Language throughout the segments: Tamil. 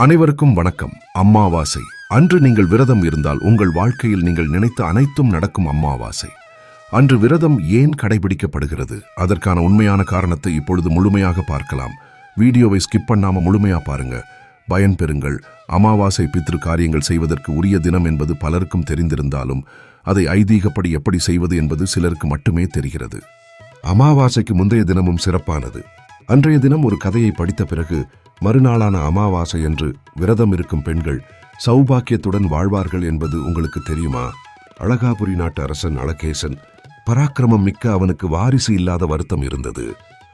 அனைவருக்கும் வணக்கம். அம்மாவாசை. அன்று நீங்கள் விரதம் இருந்தால் உங்கள் வாழ்க்கையில் நீங்கள் நினைத்த அனைத்தும் நடக்கும் அம்மாவாசை. அன்று விரதம் ஏன் கடைபிடிக்கப்படுகிறது? அதற்கான உண்மையான காரணத்தை இப்பொழுது முழுமையாக பார்க்கலாம். வீடியோவை ஸ்கிப் பண்ணாம முழுமையா பாருங்க. பயன்பெறுங்கள் அமாவாசை பித்ரு காரியங்கள் செய்வதற்கு உரிய தினம் என்பது பலருக்கும் தெரிந்திருந்தாலும் அதை ஐதீகப்படி எப்படி செய்வது என்பது சிலருக்கு மட்டுமே தெரிகிறது. அமாவாசைக்கு முந்தைய தினமும் சிறப்பானது. அன்றைய தினம் ஒரு கதையை படித்த பிறகு மறுநாளான அமாவாசை என்று விரதம் இருக்கும் பெண்கள் சௌபாக்கியத்துடன் வாழ்வார்கள் என்பது உங்களுக்கு தெரியுமா? அழகாபுரி நாட்டு அரசன் அழகேசன் பராக்கிரமம் மிக்க அவனுக்கு வாரிசு இல்லாத வருத்தம் இருந்தது.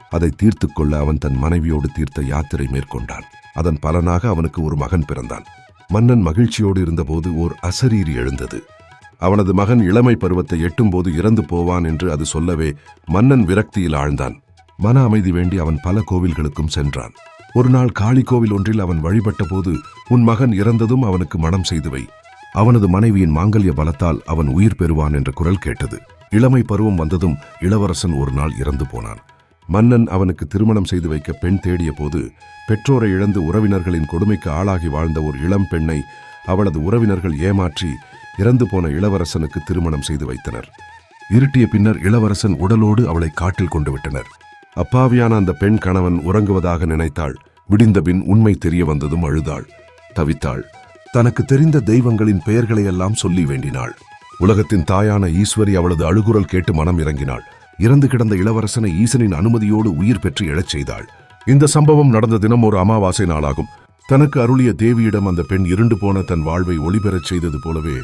அதை தீர்த்து கொள்ள அவன் தன் மனைவியோடு தீர்த்த யாத்திரை மேற்கொண்டான். அதன் பலனாக அவனுக்கு ஒரு மகன் பிறந்தான். மன்னன் மகிழ்ச்சியோடு இருந்தபோது ஓர் அசரீரி எழுந்தது. அவனது மகன் இளமை பருவத்தை எட்டும்போது இறந்து போவான் என்று அது சொல்லவே மன்னன் விரக்தியில் ஆழ்ந்தான். மன அமைதி வேண்டி அவன் பல கோவில்களுக்கும் சென்றான். ஒரு நாள் காளிக்கோவில் ஒன்றில் அவன் வழிபட்ட போது உன் மகன் இறந்ததும் அவனுக்கு மனம் செய்து வை அவனது மனைவியின் மாங்கல்ய பலத்தால் அவன் உயிர் பெறுவான் என்ற குரல் கேட்டது. இளமை பருவம் வந்ததும் இளவரசன் ஒரு நாள் இறந்து போனான். மன்னன் அவனுக்கு திருமணம் செய்து வைக்க பெண் தேடிய போது பெற்றோரை இழந்து உறவினர்களின் கொடுமைக்கு ஆளாகி வாழ்ந்த ஒரு இளம் பெண்ணை அவளது உறவினர்கள் ஏமாற்றி இறந்து போன இளவரசனுக்கு திருமணம் செய்து வைத்தனர். இருட்டிய பின்னர் இளவரசன் உடலோடு அவளை காட்டில் கொண்டு விட்டனர். அப்பாவியான அந்த பெண் கணவன் உறங்குவதாக நினைத்தாள். விடிந்தபின் உண்மை தெரிய வந்ததும் அழுதாள். தவித்தாள். தனக்கு தெரிந்த தெய்வங்களின் பெயர்களை எல்லாம் சொல்லி வேண்டினாள். உலகத்தின் தாயான ஈஸ்வரி அவளது அழுகுரல் கேட்டு மனம் இறங்கினாள். இறந்து கிடந்த இளவரசனை ஈசனின் அனுமதியோடு உயிர் பெற்று எழச் செய்தாள். இந்த சம்பவம் நடந்த தினம் ஒரு அமாவாசை நாளாகும். தனக்கு அருளிய தேவியிடம் அந்த பெண் இருண்டு போன தன் வாழ்வை ஒளிபெறச் செய்தது போலவே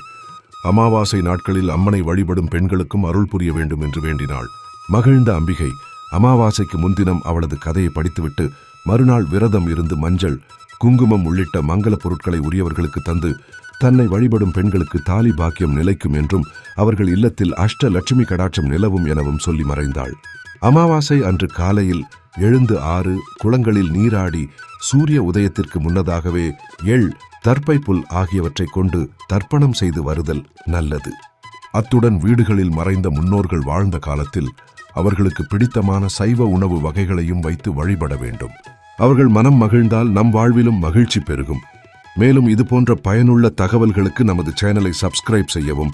அமாவாசை நாட்களில் அம்மனை வழிபடும் பெண்களுக்கும் அருள் புரிய வேண்டும் என்று வேண்டினாள். மகிழ்ந்த அம்பிகை அமாவாசைக்கு முன்தினம் அவளது கதையை படித்துவிட்டு மறுநாள் விரதம் இருந்து மஞ்சள் குங்குமம் உள்ளிட்ட மங்கள பொருட்களை உரியவர்களுக்கு தந்து தன்னை வழிபடும் பெண்களுக்கு தாலி பாக்கியம் நிலைக்கும் என்றும் அவர்கள் இல்லத்தில் அஷ்ட லட்சுமி கடாட்சம் நிலவும் எனவும் சொல்லி மறைந்தாள். அமாவாசை அன்று காலையில் எழுந்து ஆறு குளங்களில் நீராடி சூரிய உதயத்திற்கு முன்னதாகவே எள் தற்பை புல் ஆகியவற்றைக் கொண்டு தர்ப்பணம் செய்து வருதல் நல்லது. அத்துடன் வீடுகளில் மறைந்த முன்னோர்கள் வாழ்ந்த காலத்தில் அவர்களுக்கு பிடித்தமான சைவ உணவு வகைகளையும் வைத்து வழிபட வேண்டும். அவர்கள் மனம் மகிழ்ந்தால் நம் வாழ்விலும் மகிழ்ச்சி பெருகும். மேலும் இது போன்ற பயனுள்ள தகவல்களுக்கு நமது சேனலை சப்ஸ்கிரைப் செய்யவும்